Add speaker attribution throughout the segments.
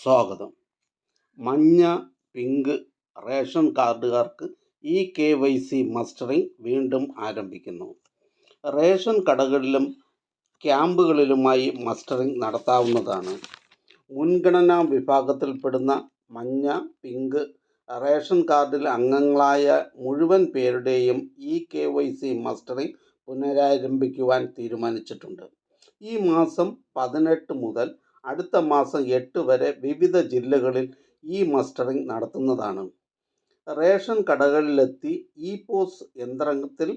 Speaker 1: സ്വാഗതം. മഞ്ഞ pink ration കാർഡുകാർക്ക് e K Y C mustering വീണ്ടും ആരംഭിക്കുന്നു. റേഷൻ കടകളിലും ക്യാമ്പുകളിലുമായി മസ്റ്ററിംഗ് നടത്താവുന്നതാണ്. മുൻഗണനാ വിഭാഗത്തിൽപ്പെടുന്ന മഞ്ഞ പിങ്ക് റേഷൻ കാർഡിൽ അംഗങ്ങളായ മുഴുവൻ പേരുടെയും e K Y C mustering പുനരാരംഭിക്കുവാൻ തീരുമാനിച്ചിട്ടുണ്ട്. ഈ മാസം പതിനെട്ട് മുതൽ അടുത്ത മാസം എട്ട് വരെ വിവിധ ജില്ലകളിൽ ഇ മസ്റ്ററിംഗ് നടത്തുന്നതാണ്. റേഷൻ കടകളിലെത്തി ഇ പോസ് യന്ത്രത്തിൽ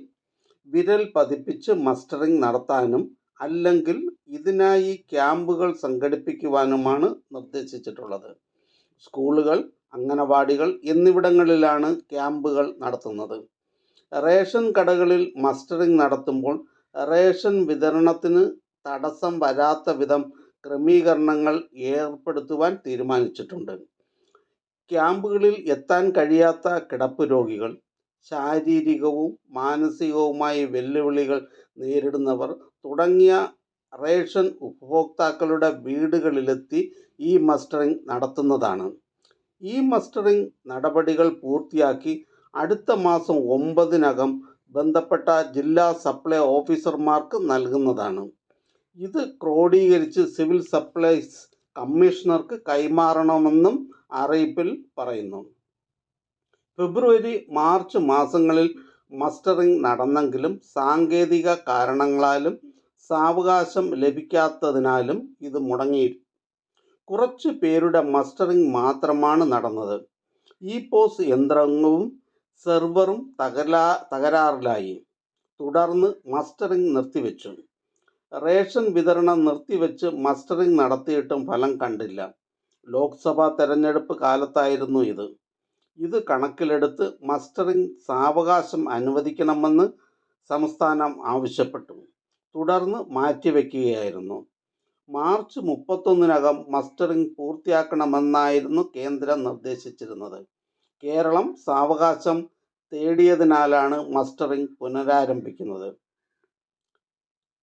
Speaker 1: വിരൽ പതിപ്പിച്ച് മസ്റ്ററിംഗ് നടത്താനും അല്ലെങ്കിൽ ഇതിനായി ക്യാമ്പുകൾ സംഘടിപ്പിക്കുവാനുമാണ് നിർദ്ദേശിച്ചിട്ടുള്ളത്. സ്കൂളുകൾ അംഗനവാടികൾ എന്നിവിടങ്ങളിലാണ് ക്യാമ്പുകൾ നടത്തുന്നത്. റേഷൻ കടകളിൽ മസ്റ്ററിംഗ് നടത്തുമ്പോൾ റേഷൻ വിതരണത്തിന് തടസ്സം വരാത്ത വിധം ക്രമീകരണങ്ങൾ ഏർപ്പെടുത്തുവാൻ തീരുമാനിച്ചിട്ടുണ്ട്. ക്യാമ്പുകളിൽ എത്താൻ കഴിയാത്ത കിടപ്പ് രോഗികൾ ശാരീരികവും മാനസികവുമായ വെല്ലുവിളികൾ നേരിടുന്നവർ തുടങ്ങിയ റേഷൻ ഉപഭോക്താക്കളുടെ വീടുകളിലെത്തി ഈ മസ്റ്ററിംഗ് നടത്തുന്നതാണ്. ഈ മസ്റ്ററിംഗ് നടപടികൾ പൂർത്തിയാക്കി അടുത്ത മാസം ഒമ്പതിനകം ബന്ധപ്പെട്ട ജില്ലാ സപ്ലൈ ഓഫീസർമാർക്ക് നൽകുന്നതാണ്. ഇത് ക്രോഡീകരിച്ച് സിവിൽ സപ്ലൈസ് കമ്മീഷണർക്ക് കൈമാറണമെന്നും അറിയിപ്പിൽ പറയുന്നു. ഫെബ്രുവരി മാർച്ച് മാസങ്ങളിൽ മസ്റ്ററിംഗ് നടന്നെങ്കിലും സാങ്കേതിക കാരണങ്ങളാലും സാവകാശം ലഭിക്കാത്തതിനാലും ഇത് മുടങ്ങി കുറച്ച് പേരുടെ മസ്റ്ററിംഗ് മാത്രമാണ് നടന്നത്. ഇ പോസ് യന്ത്രവും സെർവറും തകരാ തകരാറിലായി. തുടർന്ന് മസ്റ്ററിംഗ് നിർത്തിവെച്ചു. റേഷൻ വിതരണം നിർത്തിവെച്ച് മസ്റ്ററിംഗ് നടത്തിയിട്ടും ഫലം കണ്ടില്ല. ലോക്സഭാ തെരഞ്ഞെടുപ്പ് കാലത്തായിരുന്നു ഇത്. ഇത് കണക്കിലെടുത്ത് മസ്റ്ററിംഗ് സാവകാശം അനുവദിക്കണമെന്ന് സംസ്ഥാനം ആവശ്യപ്പെട്ടു. തുടർന്ന് മാറ്റിവെക്കുകയായിരുന്നു. മാർച്ച് മുപ്പത്തൊന്നിനകം മസ്റ്ററിംഗ് പൂർത്തിയാക്കണമെന്നായിരുന്നു കേന്ദ്രം നിർദ്ദേശിച്ചിരുന്നത്. കേരളം സാവകാശം തേടിയതിനാലാണ് മസ്റ്ററിംഗ് പുനരാരംഭിക്കുന്നത്.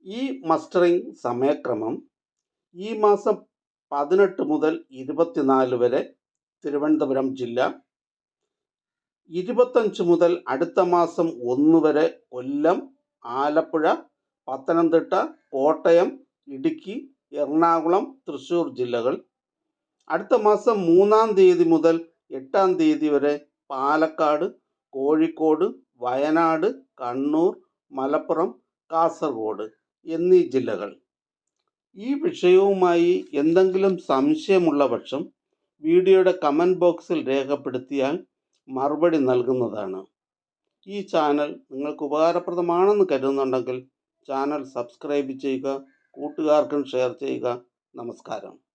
Speaker 1: ഈ മസ്റ്ററിംഗ് സമയക്രമം ഈ മാസം പതിനെട്ട് മുതൽ ഇരുപത്തിനാല് വരെ തിരുവനന്തപുരം ജില്ല ഇരുപത്തഞ്ച് മുതൽ അടുത്ത മാസം ഒന്ന് വരെ കൊല്ലം ആലപ്പുഴ പത്തനംതിട്ട കോട്ടയം ഇടുക്കി എറണാകുളം തൃശ്ശൂർ ജില്ലകൾ. അടുത്ത മാസം മൂന്നാം തീയതി മുതൽ എട്ടാം തീയതി വരെ പാലക്കാട് കോഴിക്കോട് വയനാട് കണ്ണൂർ മലപ്പുറം കാസർഗോഡ്. എന്നീ ജില്ലകൾ. ഈ വിഷയവുമായി എന്തെങ്കിലും സംശയമുള്ള പക്ഷം വീഡിയോയുടെ കമന്റ് ബോക്സിൽ രേഖപ്പെടുത്തിയാൽ മറുപടി നൽകുന്നതാണ്. ഈ ചാനൽ നിങ്ങൾക്ക് ഉപകാരപ്രദമാണെന്ന് കരുതുന്നുണ്ടെങ്കിൽ ചാനൽ സബ്സ്ക്രൈബ് ചെയ്യുക കൂട്ടുകാർക്കും ഷെയർ ചെയ്യുക. നമസ്കാരം.